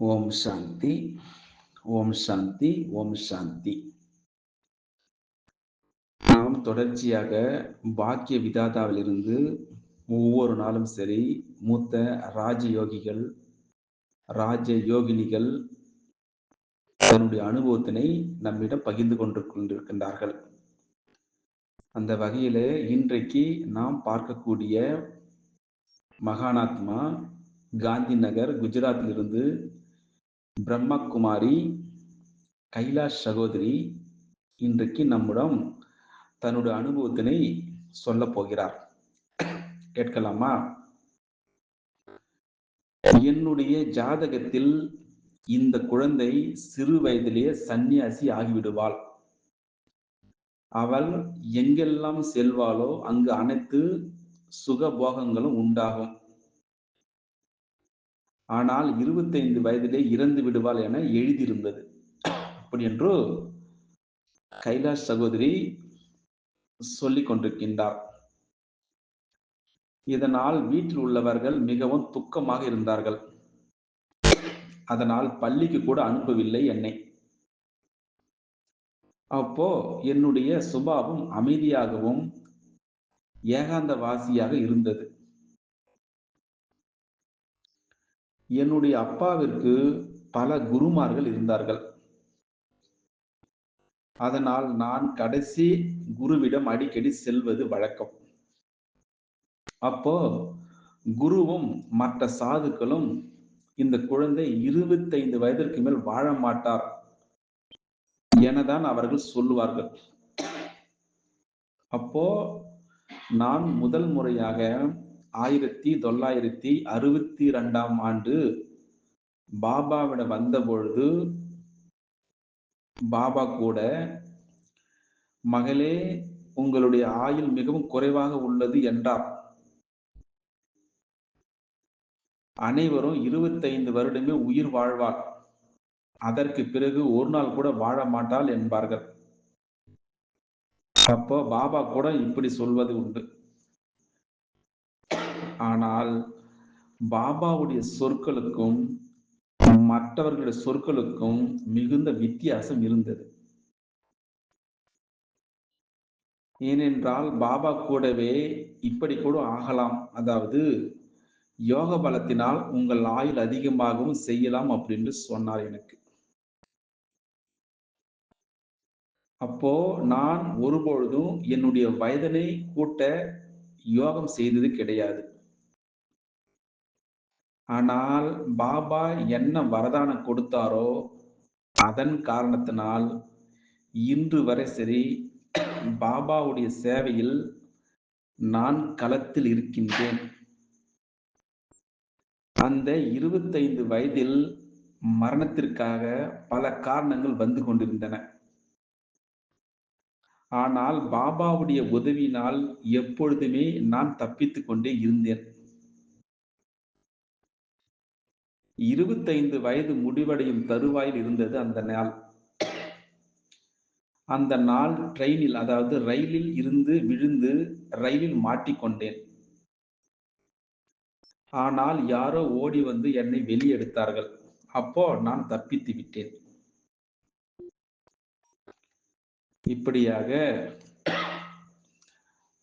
ஓம் சாந்தி ஓம் சாந்தி ஓம் சாந்தி. நாம் தொடர்ச்சியாக பாக்கிய விதாதாவிலிருந்து ஒவ்வொரு நாளும் சரி மூத்த ராஜயோகிகள் ராஜ யோகினிகள் தன்னுடைய அனுபவத்தினை நம்மிடம் பகிர்ந்து கொண்டு கொண்டிருக்கின்றார்கள். அந்த வகையில் இன்றைக்கு நாம் பார்க்கக்கூடிய மகானாத்மா காந்தி நகர் குஜராத்திலிருந்து பிரம்மகுமாரி கைலாஷ் சகோதரி இன்றைக்கு நம்மிடம் தன்னுடைய அனுபவத்தினை சொல்ல போகிறார். கேட்கலாமா? என்னுடைய ஜாதகத்தில் இந்த குழந்தை சிறு வயதிலேயே சன்னியாசி ஆகிவிடுவாள். அவள் எங்கெல்லாம் செல்வாளோ அங்கு அனைத்து சுகபோகங்களும் உண்டாகும். ஆனால் இருபத்தைந்து வயதிலே இறந்து விடுவாள் என எழுதியிருந்தது. அப்படி என்று கைலாஷ் சகோதரி சொல்லிக் கொண்டிருக்கின்றார். இதனால் வீட்டில் உள்ளவர்கள் மிகவும் துக்கமாக இருந்தார்கள். அதனால் பள்ளிக்கு கூட அனுப்பவில்லை என்னை. அப்போ என்னுடைய சுபாவம் அமைதியாகவும் ஏகாந்தவாசியாக இருந்தது. என்னுடைய அப்பாவிற்கு பல குருமார்கள் இருந்தார்கள். அதனால் நான் கடைசி குருவிடம் அடிக்கடி செல்வது வழக்கம். அப்போ குருவும் மற்ற சாதுக்களும் இந்த குழந்தை இருபத்தைந்து வயதிற்கு மேல் வாழ மாட்டார் எனதான் அவர்கள் சொல்லுவார்கள். அப்போ நான் முதல் முறையாக ஆயிரத்தி தொள்ளாயிரத்தி அறுபத்தி ரெண்டாம் ஆண்டு பாபாவிட வந்த பொழுது பாபா கூட மகளே உங்களுடைய ஆயுள் மிகவும் குறைவாக உள்ளது என்றார். அனைவரும் இருபத்தைந்து வருடமே உயிர் வாழ்வார். அதற்கு பிறகு ஒரு நாள் கூட வாழ மாட்டாள் என்பார்கள். அப்போ பாபா கூட இப்படி சொல்வது உண்டு. ஆனால் பாபாவுடைய சொற்களுக்கும் மற்றவர்களுடைய சொற்களுக்கும் மிகுந்த வித்தியாசம் இருந்தது. ஏனென்றால் பாபா கூடவே இப்படி கூட ஆகலாம். அதாவது யோக பலத்தினால் உங்கள் ஆயுள் அதிகமாகவும் செய்யலாம் அப்படின்னு சொன்னார் எனக்கு. அப்போ நான் ஒருபொழுதும் என்னுடைய வயதனை கூட்ட யோகம் செய்தது கிடையாது. ஆனால் பாபா என்ன வரதானம் கொடுத்தாரோ அதன் காரணத்தினால் இன்று வரை சரி பாபாவுடைய சேவையில் நான் களத்தில் இருக்கின்றேன். அந்த இருபத்தைந்து வயதில் மரணத்திற்காக பல காரணங்கள் வந்து கொண்டிருந்தன. ஆனால் பாபாவுடைய உதவியினால் எப்பொழுதுமே நான் தப்பித்துக் கொண்டே இருந்தேன். இருபத்தைந்து வயது முடிவடையும் தருவாயில் இருந்தது அந்த நாள். அந்த நாள் ட்ரெயினில் அதாவது ரயிலில் இருந்து விழுந்து ரயிலில் மாட்டிக்கொண்டேன் ஆனால் யாரோ ஓடி வந்து என்னை வெளியெடுத்தார்கள். அப்போ நான் தப்பித்து விட்டேன். இப்படியாக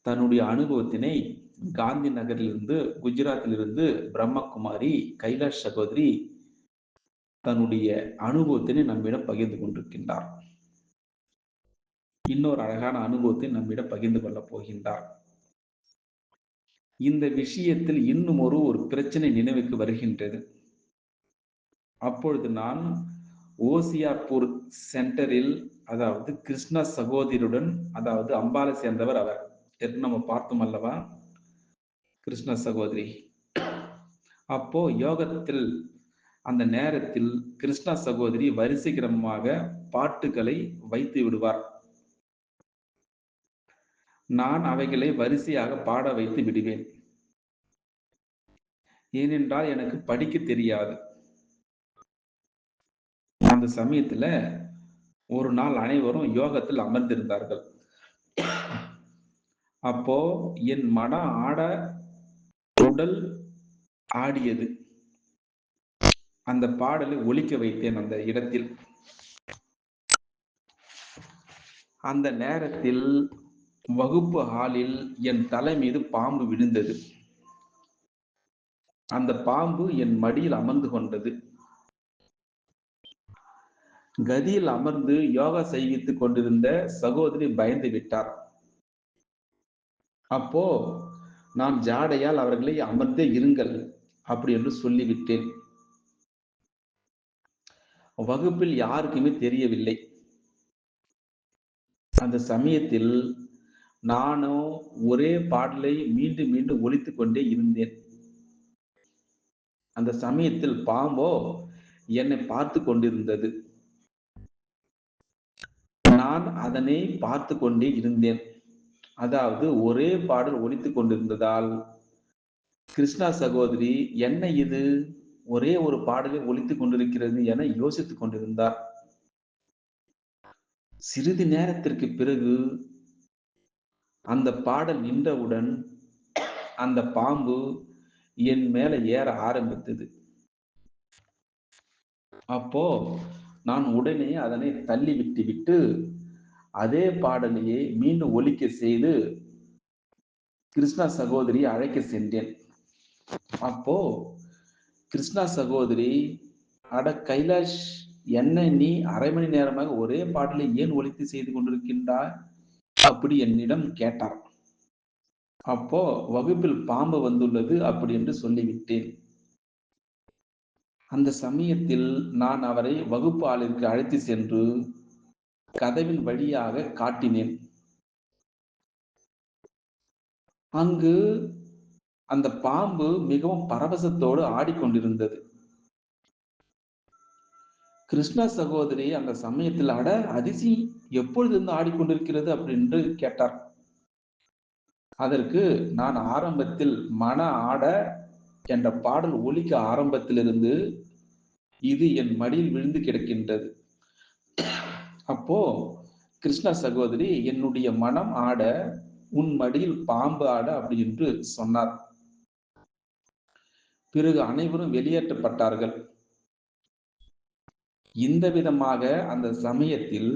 தன்னுடைய அனுபவத்தினை காந்தி நகரிலிருந்து குஜராத்திலிருந்து பிரம்மகுமாரி கைலாஷ் சகோதரி தன்னுடைய அனுபவத்தினை நம்மிடம் பகிர்ந்து கொண்டிருக்கின்றார். இன்னொரு அழகான அனுபவத்தை நம்மிடம் பகிர்ந்து கொள்ளப் போகின்றார். இந்த விஷயத்தில் இன்னும் ஒரு ஒரு பிரச்சனை நினைவுக்கு வருகின்றது. அப்பொழுது நான் ஓசியாப்பூர் சென்டரில் அதாவது கிருஷ்ண சகோதரியுடன் அதாவது அம்பாலை சேர்ந்தவர் அவர். நம்ம பார்த்தோம் அல்லவா? கிருஷ்ண சகோதரி. அப்போ யோகத்தில் அந்த நேரத்தில் கிருஷ்ண சகோதரி வரிசைகரமாக பாட்டுகளை வைத்து விடுவார். நான் அவைகளை வரிசையாக பாட வைத்து விடுவேன். ஏனென்றால் எனக்கு படிக்க தெரியாது. அந்த சமயத்துல ஒரு நாள் அனைவரும் யோகத்தில் அமர்ந்திருந்தார்கள். அப்போ என் மனம் ஆட உடல் ஆடியது. அந்த பாடலை ஒழிக்க வைத்தேன் அந்த இடத்தில். அந்த நேரத்தில் வகுப்பு ஹாலில் என் தலை மீது பாம்பு விழுந்தது. அந்த பாம்பு என் மடியில் அமர்ந்து கொண்டது. கதியில் அமர்ந்து யோகா செய்வித்துக் கொண்டிருந்த சகோதரி பயந்து விட்டார். அப்போ நான் ஜாடையால் அவர்களை அமர்ந்தே இருங்கள் அப்படி என்று சொல்லிவிட்டேன். வகுப்பில் யாருக்குமே தெரியவில்லை. அந்த சமயத்தில் நானும் ஒரே பாடலை மீண்டும் மீண்டும் ஒழித்து கொண்டே இருந்தேன். அந்த சமயத்தில் பாம்போ என்னை பார்த்து கொண்டிருந்தது. நான் அதனை பார்த்து கொண்டே இருந்தேன். அதாவது ஒரே பாடல் ஒலித்து கொண்டிருந்ததால் கிருஷ்ணா சகோதரி என்ன இது? ஒரே ஒரு பாடலை ஒலித்து கொண்டிருக்கிறது என யோசித்துக் கொண்டிருந்தார். சிறிது நேரத்திற்கு பிறகு அந்த பாடல் நின்றவுடன் அந்த பாம்பு என் மேல ஏற ஆரம்பித்தது. அப்போ நான் உடனே அதனை தள்ளி விட்டு விட்டு அதே பாடலையே மீண்டும் ஒலிக்க செய்து கிருஷ்ணா சகோதரி அழைக்க சென்றேன். அப்போ கிருஷ்ணா சகோதரி அட கைலாஷ் என்ன நீ அரை மணி நேரமாக ஒரே பாடலை ஏன் ஒலித்து செய்து கொண்டிருக்கின்றாய்? அப்படி என்னிடம் கேட்டார். அப்போ வகுப்பில் பாம்பு வந்துள்ளது அப்படி என்று சொல்லிவிட்டேன். அந்த சமயத்தில் நான் அவரை வகுப்பு ஆளிற்கு அழைத்து சென்று கதவின் வழியாக காட்டினேன். அங்கு அந்த பாம்பு மிகவும் பரவசத்தோடு ஆடிக்கொண்டிருந்தது. கிருஷ்ணா சகோதரி அந்த சமயத்தில் அட அதிசி எப்பொழுது இருந்து ஆடிக்கொண்டிருக்கிறது? அப்படின்னு கேட்டார். அதற்கு நான் ஆரம்பத்தில் மன ஆட என்ற பாடல் ஒலிக்க ஆரம்பத்திலிருந்து இது என் மடியில் விழுந்து கிடக்கின்றது. அப்போ கிருஷ்ண சகோதரி என்னுடைய மனம் ஆட உன் மடியில் பாம்பு ஆட அப்படி என்று சொன்னார். பிறகு அனைவரும் வெளியேற்றப்பட்டார்கள். இந்த விதமாக அந்த சமயத்தில்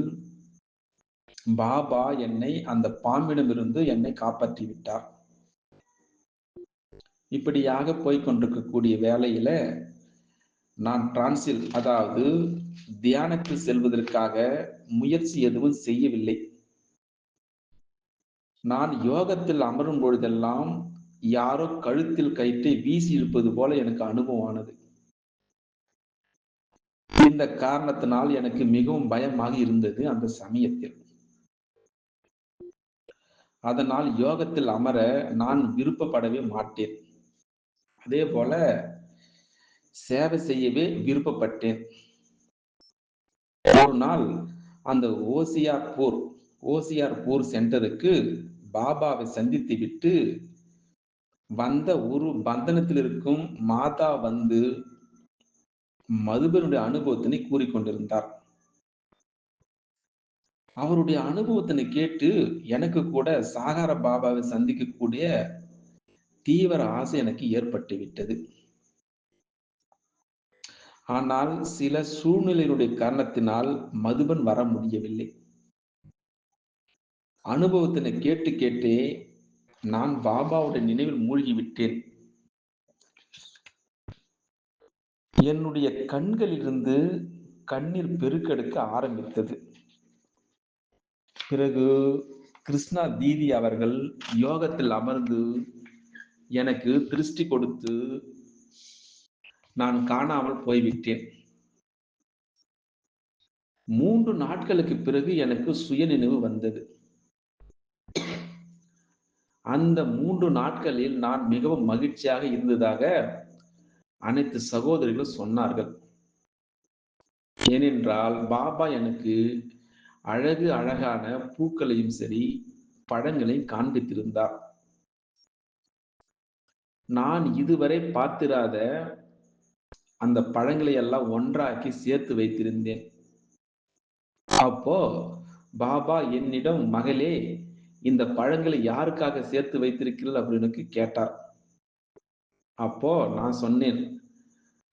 பாபா என்னை அந்த பாம்பிடமிருந்து என்னை காப்பாற்றி விட்டார் இப்படியாக போய்கொண்டிருக்கக்கூடிய வேலையில நான் டிரான்சில் அதாவது தியானத்தில் செல்வதற்காக முயற்சி எதுவும் செய்யவில்லை. நான் யோகத்தில் அமரும் பொழுதெல்லாம் யாரோ கழுத்தில் கயிற்றை வீசி இருப்பது போல எனக்கு அனுபவமானது. இந்த காரணத்தினால் எனக்கு மிகவும் பயமாக இருந்தது அந்த சமயத்தில். அதனால் யோகத்தில் அமர நான் விருப்பப்படவே மாட்டேன். அதே போல சேவை செய்யவே விருப்பப்பட்டேன். ஒரு நாள் அந்த ஓசியார் போர் ஓசியார் போர் சென்டருக்கு பாபாவை சந்தித்து விட்டு வந்த ஒரு பந்தனத்தில் இருக்கும் மாதா வந்து மதுபனுடைய அனுபவத்தினை கூறிக்கொண்டிருந்தார். அவருடைய அனுபவத்தினை கேட்டு எனக்கு கூட சாகார பாபாவை சந்திக்கக்கூடிய தீவிர ஆசை எனக்கு ஏற்பட்டு விட்டது. ஆனால் சில சூழ்நிலையினுடைய காரணத்தினால் மதுபன் வர முடியவில்லை. அனுபவத்தினை கேட்டு கேட்டே நான் பாபாவுடைய நினைவில் மூழ்கி விட்டேன் என்னுடைய கண்களிலிருந்து கண்ணீர் பெருக்கெடுக்க ஆரம்பித்தது. பிறகு கிருஷ்ணா தீதி அவர்கள் யோகத்தில் அமர்ந்து எனக்கு திருஷ்டி கொடுத்து நான் காணாமல் போய்விட்டேன். மூன்று நாட்களுக்கு பிறகு எனக்கு சுயநினைவு வந்தது. அந்த மூன்று நாட்களில் நான் மிகவும் மகிழ்ச்சியாக இருந்ததாக அனைத்து சகோதரிகளும் சொன்னார்கள். ஏனென்றால் பாபா எனக்கு அழகு அழகான பூக்களையும் சரி பழங்களையும் காண்பித்திருந்தார். நான் இதுவரை பார்த்திராத அந்த பழங்களை எல்லாம் ஒன்றாக்கி சேர்த்து வைத்திருந்தேன். அப்போ பாபா என்னிடம் மகளே இந்த பழங்களை யாருக்காக சேர்த்து வைத்திருக்கிறீர்கள்? அப்படின்னு கேட்டார். அப்போ நான் சொன்னேன்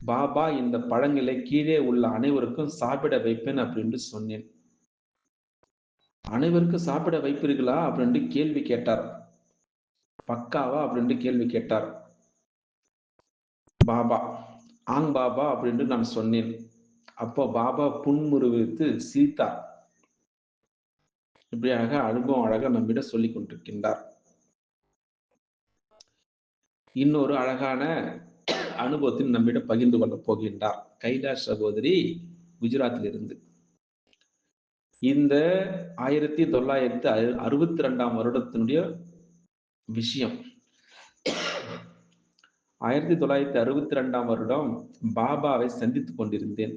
பாபா இந்த பழங்களை கீழே உள்ள அனைவருக்கும் சாப்பிட வைப்பேன் அப்படின்னு சொன்னேன். அனைவருக்கும் சாப்பிட வைப்பீர்களா? அப்படின்ட்டு கேள்வி கேட்டார். பக்காவா? அப்படின்ட்டு கேள்வி கேட்டார். பாபா ஆங் பாபா அப்படின்னு நான் சொன்னேன். அப்போ பாபா புன்முருவித்து சீதா இப்படியாக அனுபவம் அழகா நம்மிடம் சொல்லிக் கொண்டிருக்கின்றார். இன்னொரு அழகான அனுபவத்தில் நம்மிடம் பகிர்ந்து கொள்ளப் போகின்றார். கைலாஷ் சகோதரி குஜராத்தில் இருந்து இந்த ஆயிரத்தி தொள்ளாயிரத்தி அறுபத்தி ரெண்டாம் வருடத்தினுடைய விஷயம். ஆயிரத்தி தொள்ளாயிரத்தி அறுபத்தி ரெண்டாம் வருடம் பாபாவை சந்தித்துக் கொண்டிருந்தேன்.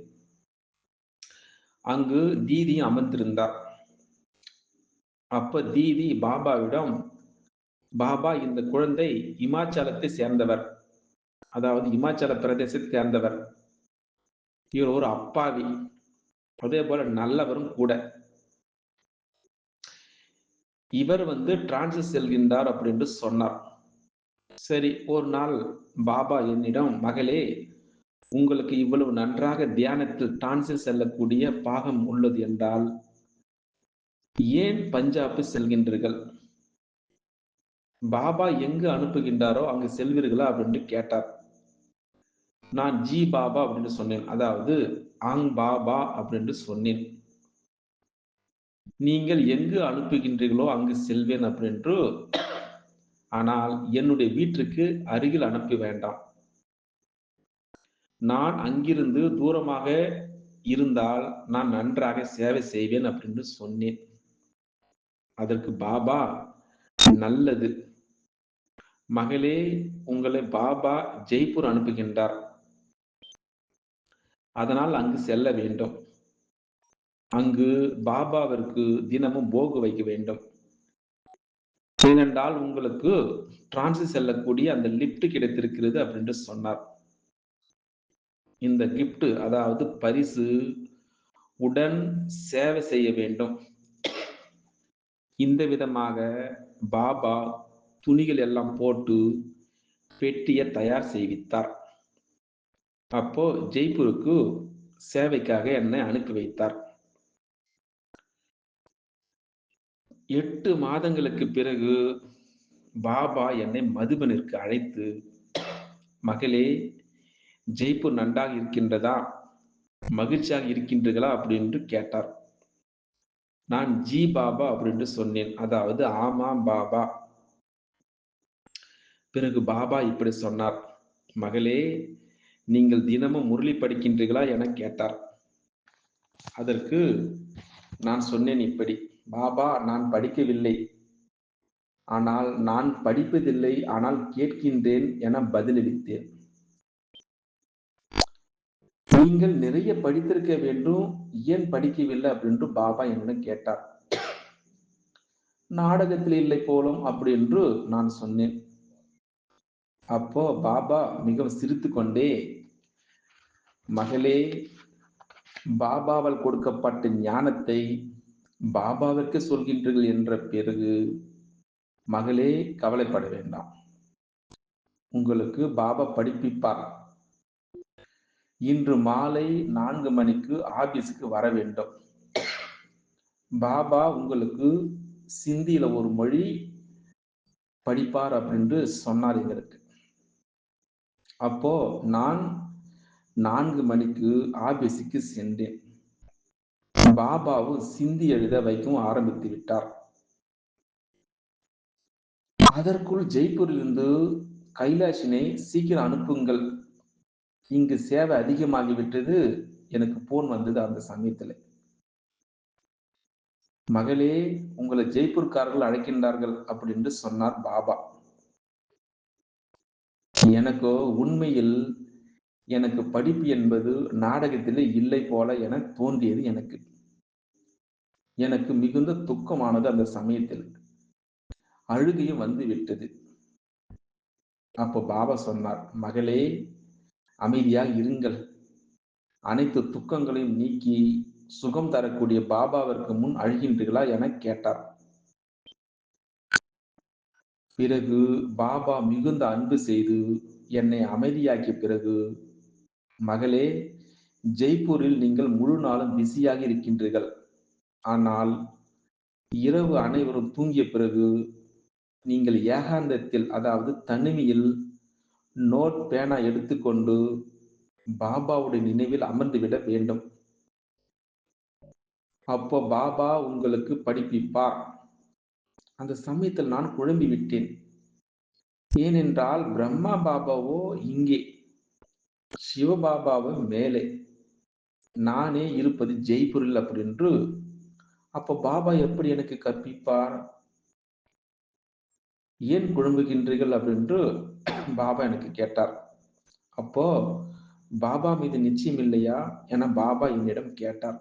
அங்கு தீதி அமர்ந்திருந்தார். அப்ப தீதி பாபாவிடம் பாபா இந்த குழந்தை இமாச்சலத்தை சேர்ந்தவர். அதாவது இமாச்சல பிரதேசத்தை சேர்ந்தவர். இவர் ஒரு அப்பாவி. அதே போல நல்லவரும் கூட. இவர் வந்து டிரான்ஸ் செல்கின்றார் அப்படின்னு சொன்னார். சரி ஒரு நாள் பாபா என்னிடம் மகளே உங்களுக்கு இவ்வளவு நன்றாக தியானத்தில் டான்சில் செல்லக்கூடிய பாகம் உள்ளது என்றால் ஏன் பஞ்சாபு செல்கின்றீர்கள்? பாபா எங்கு அனுப்புகின்றாரோ அங்கு செல்வீர்களா அப்படின்னு கேட்டார். நான் ஜி பாபா அப்படின்னு சொன்னேன். அதாவது ஆங் பாபா அப்படின்னு சொன்னேன். நீங்கள் எங்கு அனுப்புகின்றீர்களோ அங்கு செல்வேன் அப்படின்று ஆனால் என்னுடைய வீட்டிற்கு அருகில் அனுப்ப வேண்டாம். நான் அங்கிருந்து தூரமாக இருந்தால் நான் நன்றாக சேவை செய்வேன் அப்படின்னு சொன்னேன். அதற்கு பாபா நல்லது. மகளே உங்களை பாபா ஜெய்ப்பூர் அனுப்புகின்றார். அதனால் அங்கு செல்ல வேண்டும். அங்கு பாபாவிற்கு தினமும் போகு வைக்க வேண்டும். ஏனென்றால் உங்களுக்கு டிரான்சி செல்லக்கூடிய அந்த லிப்ட் கிடைத்திருக்கிறது அப்படின்ட்டு சொன்னார். இந்த கிஃப்ட் அதாவது பரிசு உடன் சேவை செய்ய வேண்டும். இந்த விதமாக பாபா துணிகள் எல்லாம் போட்டு பெட்டியை தயார் செய்வித்தார். அப்போ ஜெய்ப்பூருக்கு சேவைக்காக என்னை அனுப்பி வைத்தார். எட்டு மாதங்களுக்கு பிறகு பாபா என்னை மதுபனிற்கு அழைத்து மகளே ஜெய்ப்பூர் நன்றாக இருக்கின்றதா? மகிழ்ச்சியாக இருக்கின்றீர்களா? அப்படின்னு கேட்டார். நான் ஜி பாபா அப்படின்னு சொன்னேன். அதாவது ஆமாம் பாபா. பிறகு பாபா இப்படி சொன்னார். மகளே நீங்கள் தினமும் முரளி படிக்கின்றீர்களா? என கேட்டார். அதற்கு நான் சொன்னேன் இப்படி. பாபா நான் படிக்கவில்லை. ஆனால் நான் படிப்பதில்லை ஆனால் கேட்கின்றேன் என பதிலளித்தேன். நீங்கள் நிறைய படித்திருக்க வேண்டும் ஏன் படிக்கவில்லை அப்படின்ட்டு பாபா என்னிடம் கேட்டார். நாடகத்தில் இல்லை போலும் அப்படி என்று நான் சொன்னேன். அப்போ பாபா மிகவும் சிரித்து கொண்டே மகளே பாபாவால் கொடுக்கப்பட்ட ஞானத்தை பாபாவிற்கு சொல்கின்றீர்கள் என்ற பிறகு மகளே கவலைப்பட வேண்டாம். உங்களுக்கு பாபா படிப்பிப்பார். இன்று மாலை நான்கு மணிக்கு ஆபீஸுக்கு வர வேண்டும். பாபா உங்களுக்கு சிந்தியில ஒரு மொழி படிப்பார் அப்படின்னு சொன்னார் எங்களுக்கு அப்போ நான் நான்கு மணிக்கு ஆபீஸுக்கு சென்றேன். பாபாவும் சிந்தி எழுத வைக்கவும் ஆரம்பித்து விட்டார். அதற்குள் ஜெய்ப்பூரிலிருந்து கைலாஷினை சீக்கிரம் அனுப்புங்கள். இங்கு சேவை அதிகமாகிவிட்டது. எனக்கு போன் வந்தது அந்த சமயத்துல. மகளே உங்களை ஜெய்ப்பூர்காரர்கள் அழைக்கின்றார்கள் அப்படின்னு சொன்னார் பாபா. எனக்கோ உண்மையில் எனக்கு படிப்பு என்பது நாடகத்திலே இல்லை போல என தோன்றியது எனக்கு. எனக்கு மிகுந்த துக்கமானது அந்த சமயத்தில். அழுகையும் வந்து விட்டது. அப்போ பாபா சொன்னார் மகளே அமைதியாக இருங்கள். அனைத்து துக்கங்களையும் நீக்கி சுகம் தரக்கூடிய பாபாவிற்கு முன் அழுகின்றீர்களா என கேட்டார். பிறகு பாபா மிகுந்த அன்பு செய்து என்னை அமைதியாக்கிய பிறகு மகளே ஜெய்ப்பூரில் நீங்கள் முழு நாளும் பிஸியாக இருக்கின்றீர்கள். ஆனால் இரவு அனைவரும் தூங்கிய பிறகு நீங்கள் ஏகாந்தத்தில் அதாவது தனிமையில் நோட் பேனா எடுத்துக்கொண்டு பாபாவுடைய நினைவில் அமர்ந்துவிட வேண்டும். அப்போ பாபா உங்களுக்கு படிப்பிப்பார். அந்த சமயத்தில் நான் குழம்பி விட்டேன். ஏனென்றால் பிரம்மா பாபாவோ இங்கே சிவபாபாவோ மேலே. நானே இருப்பது ஜெய்ப்பூரில் அப்படின்று அப்ப பாபா எப்படி எனக்கு கற்பிப்பார்? ஏன் குழம்புகின்றீர்கள் அப்படின்று பாபா எனக்கு கேட்டார். அப்போ பாபா மீது நிச்சயம் இல்லையா? என பாபா என்னிடம் கேட்டார்.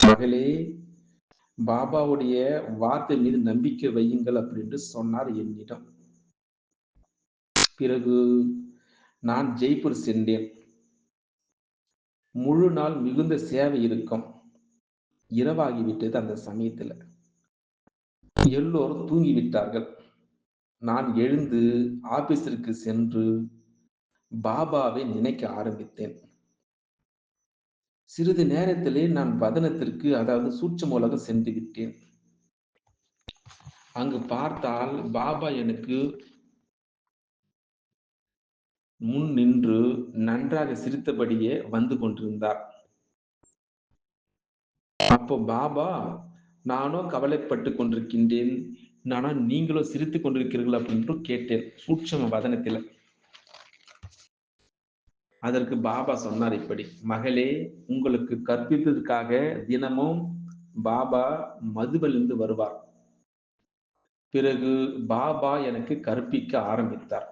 மகளே பாபாவுடைய வார்த்தை மீது நம்பிக்கை வையுங்கள் அப்படின்னு சொன்னார் என்னிடம். பிறகு நான் ஜெய்ப்பூர் சென்றேன். முழு நாள் மிகுந்த சேவை இருக்கும். இரவாகிவிட்டது அந்த சமயத்துல. எல்லோரும் தூங்கிவிட்டார்கள் நான் எழுந்து ஆபீஸிற்கு சென்று பாபாவை நினைக்க ஆரம்பித்தேன். சிறிது நேரத்திலே நான் வதனத்திற்கு அதாவது சூட்சம் உலகம் சென்று விட்டேன். அங்கு பார்த்தால் பாபா எனக்கு முன் நின்று நன்றாக சிரித்தபடியே வந்து கொண்டிருந்தார். அப்போ பாபா நானோ கவலைப்பட்டு கொண்டிருக்கின்றேன். நானா நீங்களும் சிரித்து கொண்டிருக்கிறீர்கள் அப்படின்ட்டு கேட்டேன் சூட்சம வதனத்தில். அதற்கு பாபா சொன்னார் இப்படி மகளே உங்களுக்கு கற்பித்ததுக்காக தினமும் பாபா மதுவிலிருந்து வருவார். பிறகு பாபா எனக்கு கற்பிக்க ஆரம்பித்தார்.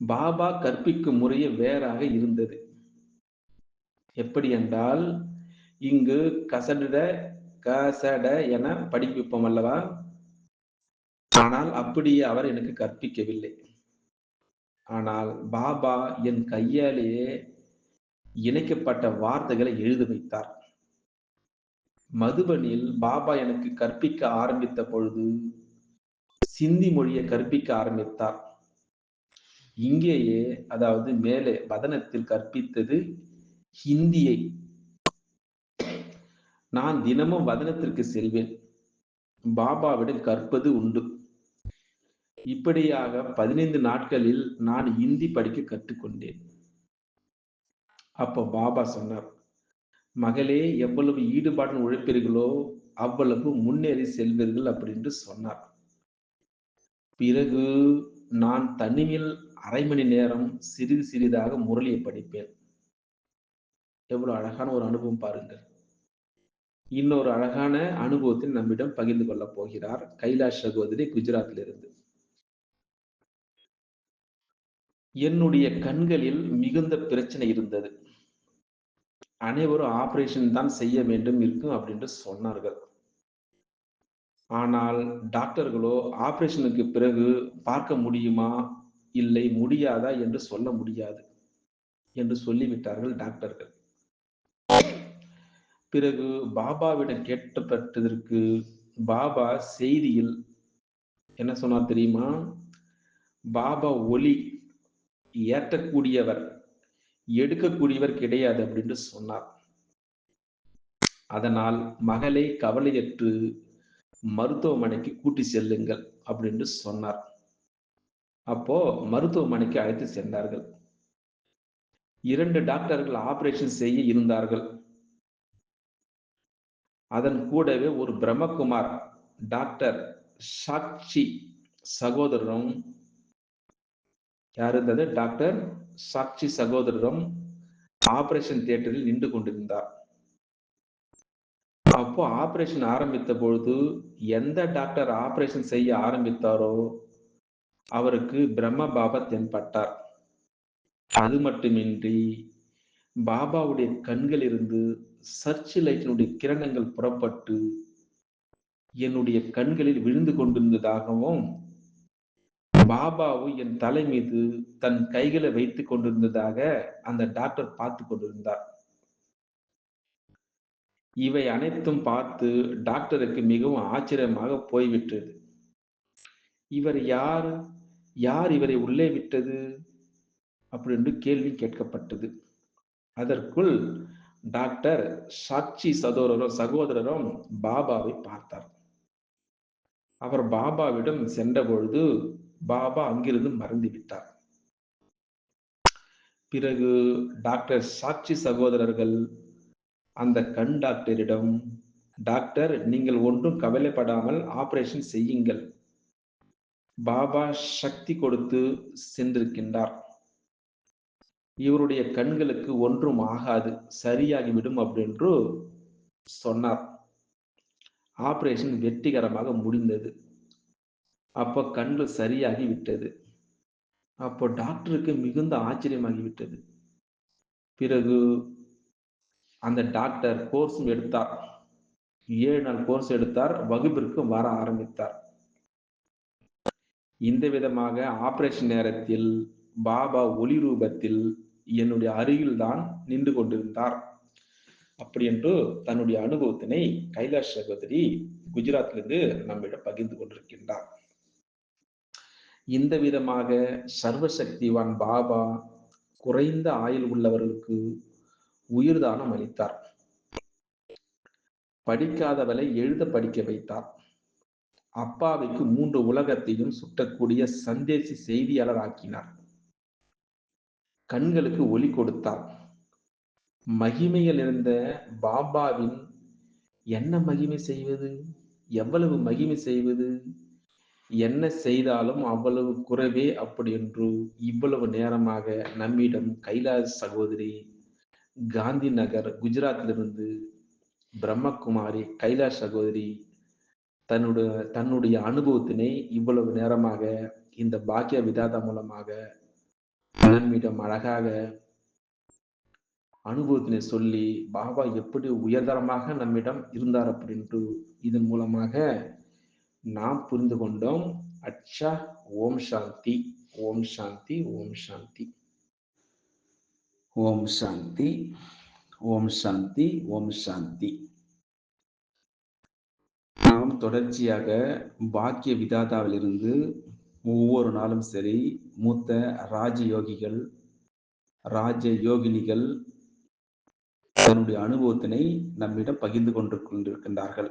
பாபா கற்பிக்கும் முறையே வேறாக இருந்தது. எப்படி என்றால் இங்கு கசட கசட என படிப்பிப்போம் அல்லவா? ஆனால் அப்படியே அவர் எனக்கு கற்பிக்கவில்லை. ஆனால் பாபா என் கையாலேயே இணைக்கப்பட்ட வார்த்தைகளை எழுதி வைத்தார். மதுபனில் பாபா எனக்கு கற்பிக்க ஆரம்பித்த பொழுது சிந்தி மொழியை கற்பிக்க ஆரம்பித்தார். இங்கேயே அதாவது மேலே வதனத்தில் கற்பித்தது ஹிந்தியை. நான் தினமும் வதனத்திற்கு செல்வேன். பாபாவிடம் கற்பது உண்டு. இப்படியாக பதினைந்து நாட்களில் நான் இந்தி படிக்க கற்றுக்கொண்டேன். அப்போ பாபா சொன்னார் மகளே எவ்வளவு ஈடுபாடு உழைப்பீர்களோ அவ்வளவு முன்னேறி செல்வீர்கள் அப்படின்னு சொன்னார். பிறகு நான் தனிமையில் அரை மணி நேரம் சிறிது சிறிதாக முரளியை படிப்பேன். எவ்வளவு அழகான ஒரு அனுபவம் பாருங்கள். இன்னொரு அழகான அனுபவத்தை நம்மிடம் பகிர்ந்து கொள்ளப் போகிறார் கைலாஷ் சகோதரி குஜராத்திலிருந்து. என்னுடைய கண்களில் மிகுந்த பிரச்சனை இருந்தது. அனைவரும் ஆபரேஷன் தான் செய்ய வேண்டும் இருக்கும் அப்படின்னு சொன்னார்கள். ஆனால் டாக்டர்களோ ஆபரேஷனுக்கு பிறகு பார்க்க முடியுமா? இல்லை முடியாதா? என்று சொல்ல முடியாது. என்று சொல்லிவிட்டார்கள் டாக்டர்கள். பிறகு பாபாவிடம் கேட்டப்பட்டதற்கு பாபா செய்தியில் என்ன சொன்னார் தெரியுமா? பாபா ஒளி ஏற்றக்கூடியவர் எடுக்கக்கூடியவர் கிடையாது அப்படின்னு சொன்னார். அதனால் மகளை கவலையற்று மருத்துவமனைக்கு கூட்டி செல்லுங்கள் அப்படின்னு சொன்னார். அப்போ மருத்துவமனைக்கு அழைத்து சென்றார்கள். இரண்டு டாக்டர்கள் ஆபரேஷன் செய்ய இருந்தார்கள். அதன் கூடவே ஒரு பிரம்மகுமார் டாக்டர் சாக்ஷி சகோதரரும் யார் இருந்தது? டாக்டர் சாக்ஷி சகோதரரும் ஆபரேஷன் தியேட்டரில் நின்று கொண்டிருந்தார். அப்போ ஆபரேஷன் ஆரம்பித்த பொழுது எந்த டாக்டர் ஆபரேஷன் செய்ய ஆரம்பித்தாரோ அவருக்கு பிரம்ம பாபா தென்பட்டார். அது மட்டுமின்றி பாபாவுடைய கண்களிலிருந்து சர்ச் லைட்டினுடைய கிரணங்கள் புறப்பட்டு என்னுடைய கண்களில் விழுந்து கொண்டிருந்ததாகவும் பாபாவும் என் தலை மீது தன் கைகளை வைத்துக் கொண்டிருந்ததாக அந்த டாக்டர் பார்த்து கொண்டிருந்தார். இவை அனைத்தும் பார்த்து டாக்டருக்கு மிகவும் ஆச்சரியமாக போய்விட்டது. இவர் யார்? யார் இவரை உள்ளே விட்டது? அப்படி என்று கேள்வி கேட்கப்பட்டது. அதற்குள் டாக்டர் சாட்சி சதோரரும் சகோதரரும் பாபாவை பார்த்தார். அவர் பாபாவிடம் சென்ற பொழுது பாபா அங்கிருந்து மறந்து விட்டார். பிறகு டாக்டர் சாட்சி சகோதரர்கள் அந்த கண் டாக்டரிடம் டாக்டர் நீங்கள் ஒன்றும் கவலைப்படாமல் ஆபரேஷன் செய்யுங்கள். பாபா சக்தி கொடுத்து சென்றிருக்கின்றார். இவருடைய கண்களுக்கு ஒன்றும் ஆகாது சரியாகிவிடும் அப்படின்று சொன்னார். ஆபரேஷன் வெற்றிகரமாக முடிந்தது. அப்போ கண்கள் சரியாகி விட்டது அப்போ டாக்டருக்கு மிகுந்த ஆச்சரியமாகிவிட்டது. பிறகு அந்த டாக்டர் கோர்ஸும் எடுத்தார். ஏழு நாள் கோர்ஸ் எடுத்தார் வகுப்பிற்கு வர ஆரம்பித்தார். இந்த விதமாக ஆபரேஷன் நேரத்தில் பாபா ஒளி ரூபத்தில் என்னுடைய அருகில்தான் நின்று கொண்டிருந்தார். அப்படி என்று தன்னுடைய அனுபவத்தினை கைலாஷ் சகோதரி குஜராத்திலிருந்து நம்மிடம் பகிர்ந்து கொண்டிருக்கின்றார். இந்த விதமாக சர்வசக்திவான் பாபா குறைந்த ஆயுள் உள்ளவர்களுக்கு உயிர்தானம் அளித்தார். படிக்காதவளை எழுத படிக்க வைத்தார். அப்பாவிக்கு மூன்று உலகத்தையும் சுட்டக்கூடிய சந்தேசி செய்தியாளர் ஆக்கினார் கண்களுக்கு ஒளி கொடுத்தார். மகிமையில் இருந்த பாபாவின் என்ன மகிமை செய்வது? எவ்வளவு மகிமை செய்வது? என்ன செய்தாலும் அவ்வளவு குறைவே அப்படி என்று இவ்வளவு நேரமாக நம்மிடம் கைலாஸ் சகோதரி காந்தி நகர் குஜராத்திலிருந்து பிரம்மகுமாரி கைலாஷ் சகோதரி தன்னுடைய தன்னுடைய அனுபவத்தினை இவ்வளவு நேரமாக இந்த பாக்கிய விதாதா மூலமாக நம்மிடம் அழகாக அனுபவத்தினை சொல்லி பாபா எப்படி உயர்தரமாக நம்மிடம் இருந்தார் அப்படின்ட்டு இதன் மூலமாக நாம் புரிந்து கொண்டோம். அச்சா ஓம் சாந்தி ஓம் சாந்தி ஓம் சாந்தி. ஓம் சாந்தி ஓம் சாந்தி ஓம் சாந்தி. நாம் தொடர்ச்சியாக பாக்கிய விதாதாவிலிருந்து ஒவ்வொரு நாளும் சரி மூத்த ராஜயோகிகள் ராஜ யோகினிகள் தன்னுடைய அனுபவத்தினை நம்மிடம் பகிர்ந்து கொண்டு கொண்டிருக்கின்றார்கள்.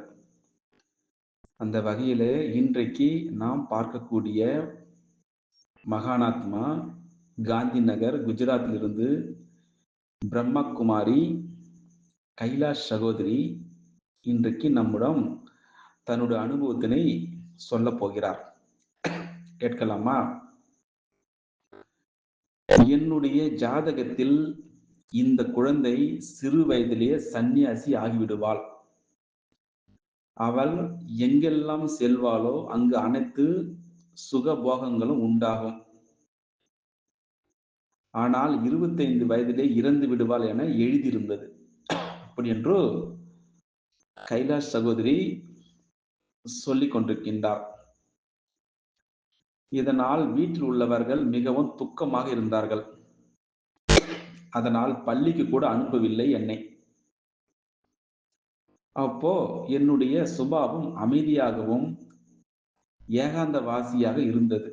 அந்த வகையில இன்றைக்கு நாம் பார்க்கக்கூடிய மகானாத்மா காந்தி நகர் குஜராத்திலிருந்து பிரம்மகுமாரி கைலாஷ் சகோதரி இன்றைக்கு நம்மிடம் தன்னுடைய அனுபவத்தினை சொல்ல போகிறார். கேட்கலாமா? என்னுடைய ஜாதகத்தில் இந்த குழந்தை சிறு வயதிலேயே சன்னியாசி ஆகிவிடுவாள். அவள் எங்கெல்லாம் செல்வாளோ அங்கு அனைத்து சுகபோகங்களும் உண்டாகும். ஆனால் இருபத்தைந்து வயதிலே இறந்து விடுவாள் என எழுதியிருந்தது. அப்படி என்று கைலாஷ் சகோதரி சொல்லிக் கொண்டிருக்கின்றார். இதனால் வீட்டில் உள்ளவர்கள் மிகவும் துக்கமாக இருந்தார்கள். அதனால் பள்ளிக்கு கூட அனுப்பவில்லை என்னை. அப்போ என்னுடைய சுபாவம் அமைதியாகவும் ஏகாந்த வாசியாக இருந்தது.